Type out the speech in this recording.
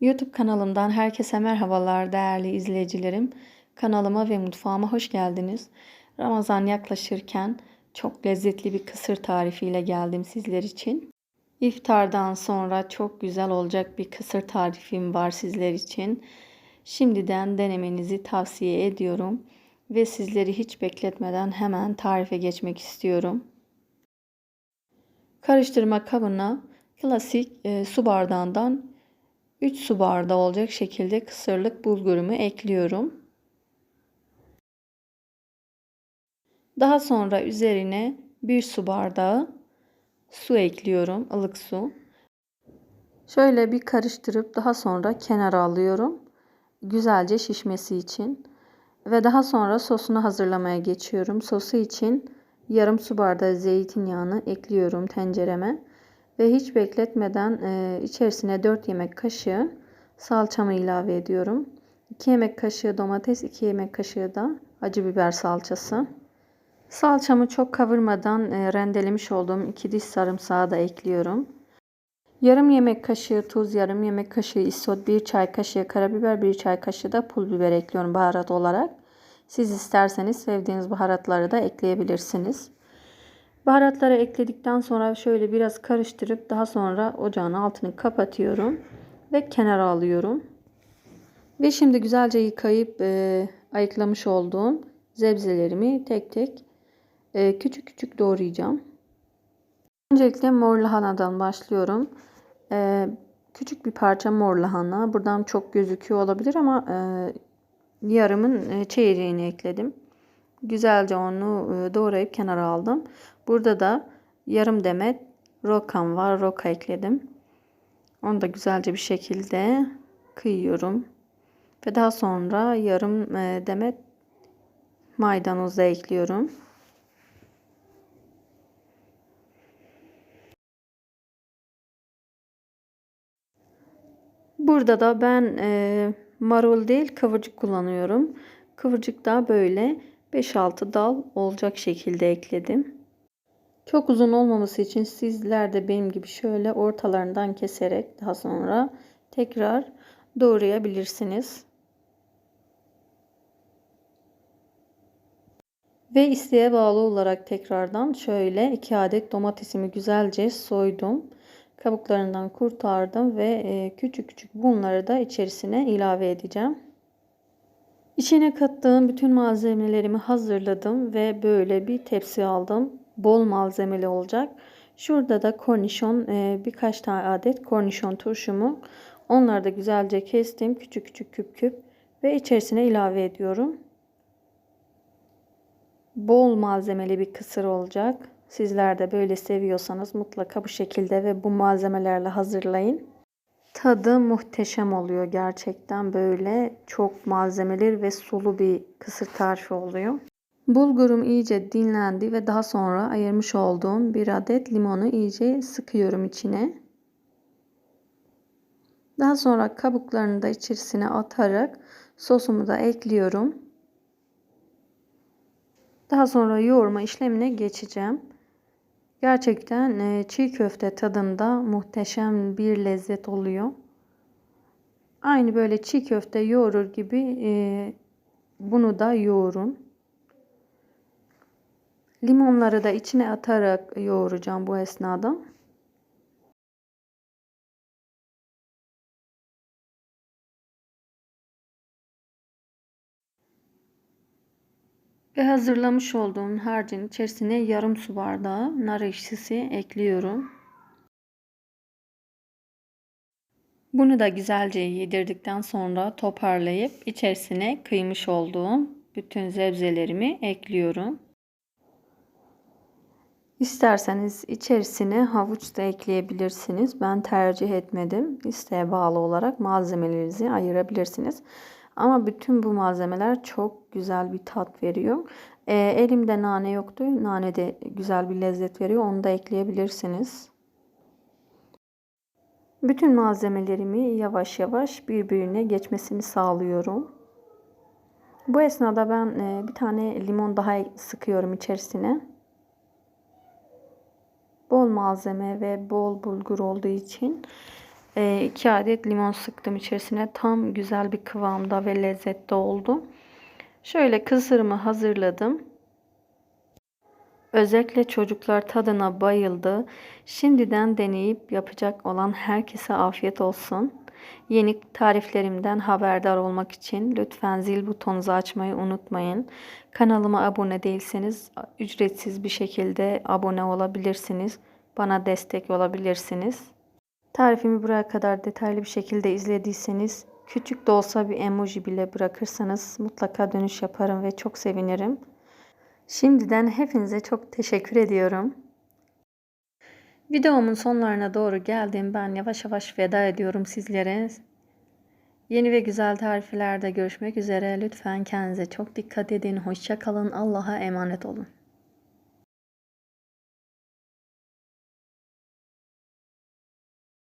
YouTube kanalımdan herkese merhabalar değerli izleyicilerim. Kanalıma ve mutfağıma hoş geldiniz. Ramazan yaklaşırken çok lezzetli bir kısır tarifiyle geldim sizler için. İftardan sonra çok güzel olacak bir kısır tarifim var sizler için. Şimdiden denemenizi tavsiye ediyorum ve sizleri hiç bekletmeden hemen tarife geçmek istiyorum. Karıştırma kabına klasik e, su bardağından 3 su bardağı olacak şekilde kısırlık bulgurumu ekliyorum. Daha sonra üzerine 1 su bardağı su ekliyorum, ılık su. Şöyle bir karıştırıp daha sonra kenara alıyorum. Güzelce şişmesi için. Ve daha sonra sosunu hazırlamaya geçiyorum. Sosu için yarım su bardağı zeytinyağını ekliyorum tencereme. Ve hiç bekletmeden e, içerisine 4 yemek kaşığı salçamı ilave ediyorum. 2 yemek kaşığı domates, 2 yemek kaşığı da acı biber salçası. Salçamı çok kavurmadan e, rendelemiş olduğum 2 diş sarımsağı da ekliyorum. Yarım yemek kaşığı tuz, yarım yemek kaşığı isot, 1 çay kaşığı karabiber, 1 çay kaşığı da pul biber ekliyorum baharat olarak. Siz isterseniz sevdiğiniz baharatları da ekleyebilirsiniz. Baharatları ekledikten sonra şöyle biraz karıştırıp daha sonra ocağın altını kapatıyorum ve kenara alıyorum. Ve şimdi güzelce yıkayıp e, ayıklamış olduğum zebzelerimi tek tek e, küçük küçük doğrayacağım. Öncelikle mor lahanadan başlıyorum. E, küçük bir parça mor lahana. Buradan çok gözüküyor olabilir ama e, yarımın e, çeyreğini ekledim. Güzelce onu e, doğrayıp kenara aldım. Burada da yarım demet rokam var. Roka ekledim. Onu da güzelce bir şekilde kıyıyorum. Ve daha sonra yarım e, demet maydanoz da ekliyorum. Burada da ben e, marul değil kıvırcık kullanıyorum. Kıvırcık da böyle 5-6 dal olacak şekilde ekledim. Çok uzun olmaması için sizler de benim gibi şöyle ortalarından keserek daha sonra tekrar doğrayabilirsiniz. Ve isteğe bağlı olarak tekrardan şöyle 2 adet domatesimi güzelce soydum. Kabuklarından kurtardım ve e, küçük küçük bunları da içerisine ilave edeceğim. İçine kattığım bütün malzemelerimi hazırladım ve böyle bir tepsi aldım. Bol malzemeli olacak. Şurada da kornişon e, birkaç tane adet kornişon turşumu. Onları da güzelce kestim küçük küçük küp küp ve içerisine ilave ediyorum. Bol malzemeli bir kısır olacak. Sizler de böyle seviyorsanız mutlaka bu şekilde ve bu malzemelerle hazırlayın. Tadı muhteşem oluyor gerçekten böyle çok malzemeli ve sulu bir kısır tarifi oluyor. Bulgurum iyice dinlendi ve daha sonra ayırmış olduğum bir adet limonu iyice sıkıyorum içine. Daha sonra kabuklarını da içerisine atarak sosumu da ekliyorum. Daha sonra yoğurma işlemine geçeceğim. Gerçekten e, çiğ köfte tadında muhteşem bir lezzet oluyor. Aynı böyle çiğ köfte yoğurur gibi e, bunu da yoğurun. Limonları da içine atarak yoğuracağım bu esnada. Ve hazırlamış olduğum harcın içerisine yarım su bardağı nar ekşisi ekliyorum. Bunu da güzelce yedirdikten sonra toparlayıp içerisine kıymış olduğum bütün zebzelerimi ekliyorum. İsterseniz içerisine havuç da ekleyebilirsiniz. Ben tercih etmedim. İsteğe bağlı olarak malzemelerinizi ayırabilirsiniz. Ama bütün bu malzemeler çok güzel bir tat veriyor. E, elimde nane yoktu. Nane de güzel bir lezzet veriyor. Onu da ekleyebilirsiniz. Bütün malzemelerimi yavaş yavaş birbirine geçmesini sağlıyorum. Bu esnada ben e, bir tane limon daha sıkıyorum içerisine. Bol malzeme ve bol bulgur olduğu için 2 adet limon sıktım içerisine. Tam güzel bir kıvamda ve lezzetli oldu. Şöyle kısırımı hazırladım. Özellikle çocuklar tadına bayıldı. Şimdiden deneyip yapacak olan herkese afiyet olsun. Yeni tariflerimden haberdar olmak için lütfen zil butonunuzu açmayı unutmayın. Kanalıma abone değilseniz ücretsiz bir şekilde abone olabilirsiniz. Bana destek olabilirsiniz. Tarifimi buraya kadar detaylı bir şekilde izlediyseniz küçük de olsa bir emoji bile bırakırsanız mutlaka dönüş yaparım ve çok sevinirim. Şimdiden hepinize çok teşekkür ediyorum. Videomun sonlarına doğru geldim. Ben yavaş yavaş veda ediyorum sizlere. Yeni ve güzel tariflerde görüşmek üzere. Lütfen kendinize çok dikkat edin. Hoşça kalın. Allah'a emanet olun.